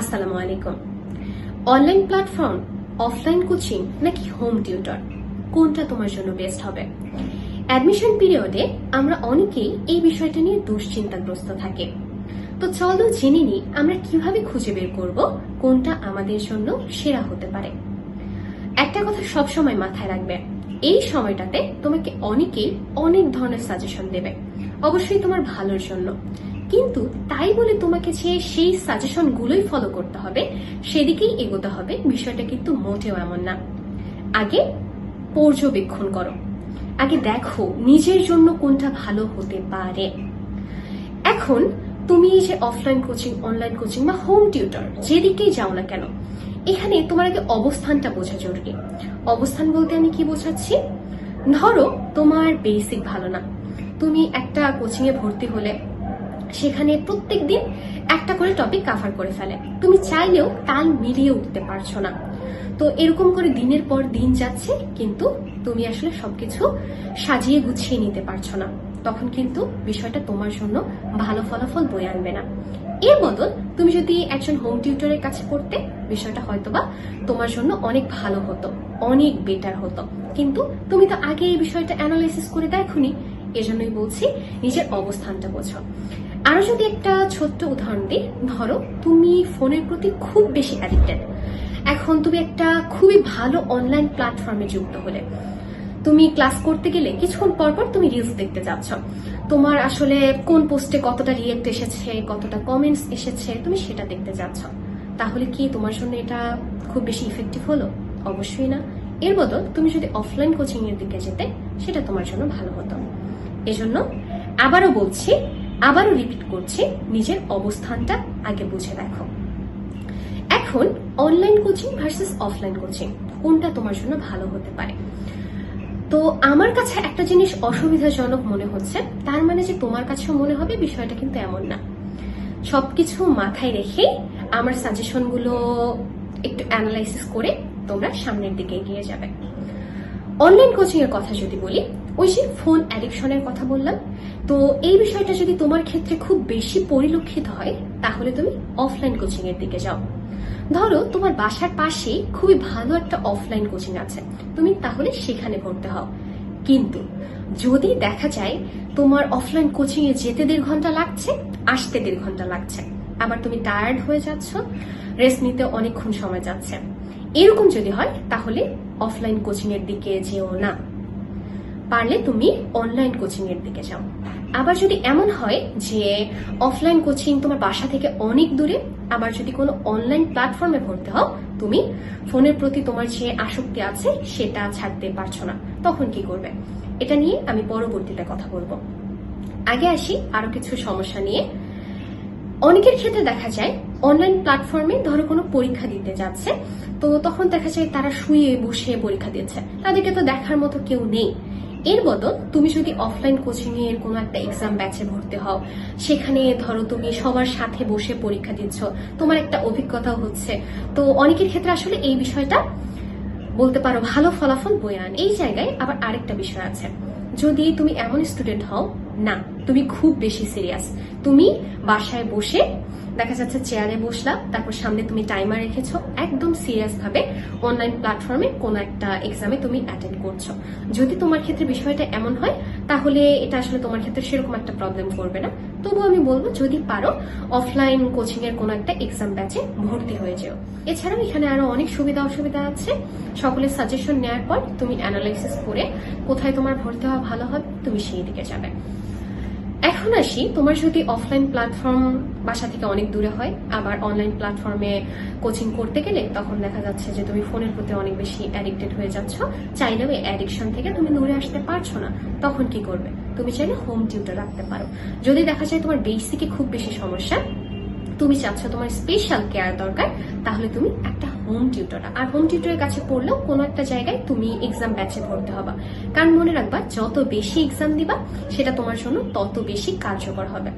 আসসালামু আলাইকুম online platform offline coaching নাকি হোম টিউটর কোনটা তোমার জন্য বেস্ট হবে? অ্যাডমিশন পিরিয়ডে আমরা অনেকেই এই বিষয়টা নিয়ে দুশ্চিন্তাগ্রস্ত থাকি। তো চলো জেনে নিই আমরা কীভাবে খুঁজে বের করব, কোনটা আমাদের জন্য সেরা হতে পারে। একটা কথা সবসময় মাথায় রাখবে, এই সময়টাতে তোমাকে অনেকেই অনেক ধরনের সাজেশন দেবে। অবশ্যই তোমার ভালোর জন্য। কিন্তু তাই বলে তোমাকে যে সেই সাজেশন গুলোই ফলো করতে হবে, সেদিকেই এগোতে হবে। বিষয়টা কিন্তু মোটেও এমন না। আগে পর্যবেক্ষণ করো। আগে দেখো নিজের জন্য কোনটা ভালো হতে পারে। এখন তুমি যে অফলাইন কোচিং অনলাইন কোচিং বা হোম টিউটর যেদিকেই যাও না কেন, এখানে তোমার আগে অবস্থানটা বোঝা জরুরি। অবস্থান বলতে আমি কি বোঝাচ্ছি? ধরো তোমার বেসিক ভালো না। তুমি একটা কোচিং এ ভর্তি হলে সেখানে প্রত্যেক দিন একটা করে টপিক কাভার করে ফেলে। তুমি চাইলেও তাল মিলিয়ে উঠতে পারছ না। তো এরকম করে দিনের পর দিন যাচ্ছে, কিন্তু তুমি আসলে সবকিছু সাজিয়ে গুছিয়ে নিতে পারছ না। তখন কিন্তু বিষয়টা তোমার জন্য ভালো ফলাফল বয়ে আনবে না। এর বদল তুমি যদি একজন হোম টিউটরের কাছে পড়তে, বিষয়টা হয়তোবা তোমার জন্য অনেক ভালো হতো, অনেক বেটার হতো। কিন্তু তুমি তো আগে এই বিষয়টা অ্যানালাইসিস করে দেখোনি। এজন্যই বলছি, নিজের অবস্থানটা বোঝো। আরও যদি একটা ছোট্ট উদাহরণ দিই, ধরো তুমি ফোনের প্রতি খুব বেশি অ্যাডিক্টেড এখন তুমি একটা খুবই ভালো অনলাইন প্ল্যাটফর্মে যুক্ত হলে। তুমি ক্লাস করতে গেলে কিছুক্ষণ পর পর তুমি রিলস দেখতে যাচ্ছ। তোমার আসলে কোন পোস্টে কতটা রিয়েক্ট এসেছে, কতটা কমেন্টস এসেছে, তুমি সেটা দেখতে যাচ্ছ। তাহলে কি তোমার জন্য এটা খুব বেশি ইফেক্টিভ হলো? অবশ্যই না। এর বদল তুমি যদি অফলাইন কোচিং এর দিকে যেতে, সেটা তোমার জন্য ভালো হতো। এজন্য আবারও বলছি আবারও রিপিট করছি, নিজের অবস্থানটা আগে বুঝে দেখো। এখন online coaching versus offline coaching কোনটা তোমার জন্য ভালো হতে পারে? তো আমার কাছে একটা জিনিস অসুবিধাজনক মনে হচ্ছে, তার মানে যে তোমার কাছেও মনে হবে, বিষয়টা কিন্তু এমন না। সবকিছু মাথায় রেখে আমার সাজেশনগুলো একটু অ্যানালাইসিস করে তোমরা সামনের দিকে এগিয়ে যাবে। অনলাইন কোচিং এর কথা যদি বলি ওই যে ফোন অ্যাডিকশনের কথা বললাম, তো এই বিষয়টা যদি তোমার ক্ষেত্রে খুব বেশি পরিলক্ষিত হয়, তাহলে তুমি অফলাইন কোচিং এর দিকে যাও। ধরো তোমার বাসার পাশে খুবই ভালো একটা অফলাইন কোচিং আছে, তুমি তাহলে সেখানে ভর্তি হও। কিন্তু যদি দেখা যায় তোমার অফলাইন কোচিং এ যেতে দেড় ঘণ্টা লাগছে, আসতে দেড় ঘণ্টা লাগছে, আবার তুমি টায়ার্ড হয়ে যাচ্ছ রেস্ট নিতে অনেকক্ষণ সময় যাচ্ছে। এরকম যদি হয়, তাহলে অফলাইন কোচিং এর দিকে যেও না। পারলে তুমি অনলাইন কোচিং এর দিকে যাও। আবার যদি এমন হয় যে অফলাইন কোচিং তোমার বাসা থেকে অনেক দূরে, আবার যদি কোনো অনলাইন প্ল্যাটফর্মে ভর্তি হও, তুমি ফোনের প্রতি তোমার যে আসক্তি আছে সেটা ছাড়তে পারছ না। তখন কি করবে? এটা নিয়ে আমি পরবর্তীতে কথা বলব। আগে আসি আরও কিছু সমস্যা নিয়ে। অনেকের ক্ষেত্রে দেখা যায় অনলাইন প্ল্যাটফর্মে ধরো কোনো পরীক্ষা দিতে যাচ্ছে, তো তখন দেখা যায় তারা শুয়ে বসে পরীক্ষা দিচ্ছে। তাদেরকে তো দেখার মতো কেউ নেই। এর বদল তুমি যদি অফলাইন কোচিং এর কোনো একটা এক্সাম ব্যাচে ভর্তি হও, সেখানে ধরো তুমি সবার সাথে বসে পরীক্ষা দিচ্ছ, তোমার একটা অভিজ্ঞতা হচ্ছে। তো অনেকের ক্ষেত্রে আসলে এই বিষয়টা বলতে পারো ভালো ফলাফল বয়ে আন। এই জায়গায় আবার আরেকটা বিষয় আছে। যদি তুমি এমন স্টুডেন্ট হও, না। তুমি খুব বেশি সিরিয়াস তুমি বাসায় বসে দেখা যাচ্ছে চেয়ারে বসলাম, তারপর সামনে তুমি টাইমার রেখেছো, একদম সিরিয়াস ভাবে অনলাইন প্ল্যাটফর্মে কোনো একটা এক্সামে তুমি অ্যাটেন্ড করছ। যদি তোমার ক্ষেত্রে বিষয়টা এমন হয়, তাহলে এটা আসলে তোমার ক্ষেত্রে সেরকম একটা প্রবলেম করবে না। তবু আমি বলব, যদি পারো অফলাইন কোচিং এর কোনো একটা এক্সাম ব্যাচে ভর্তি হয়ে যেও। এছাড়াও এখানে আরও অনেক সুবিধা অসুবিধা আছে। সকলের সাজেশন নেওয়ার পর তুমি অ্যানালাইসিস করে কোথায় তোমার ভর্তি হওয়া ভালো হবে, তুমি সেই দিকে যাবে। এখন আসি, তোমার যদি অফলাইন প্ল্যাটফর্ম বাসা থেকে অনেক দূরে হয়, আবার অনলাইন প্ল্যাটফর্মে কোচিং করতে গেলে তখন দেখা যাচ্ছে যে তুমি ফোনের প্রতি অনেক বেশি অ্যাডিক্টেড হয়ে যাচ্ছ, চাইলেও এই অ্যাডিকশন থেকে তুমি দূরে আসতে পারছ না, তখন কি করবে? তুমি চাইলে হোম টিউটার রাখতে পারো। যদি দেখা যায় তোমার বেসিকে খুব বেশি সমস্যা, তুমি চাচ্ছ তোমার স্পেশাল কেয়ার দরকার, তাহলে তুমি একটা হোম টিউটর আর হোম টিউটরের কাছে পড়লেও কোনো একটা জায়গায় তুমি এক্সাম ব্যাচে ভর্তি হবা। কারণ মনে রাখবা, যত বেশি এক্সাম দিবা, সেটা তোমার জন্য তত বেশি কার্যকর হবে।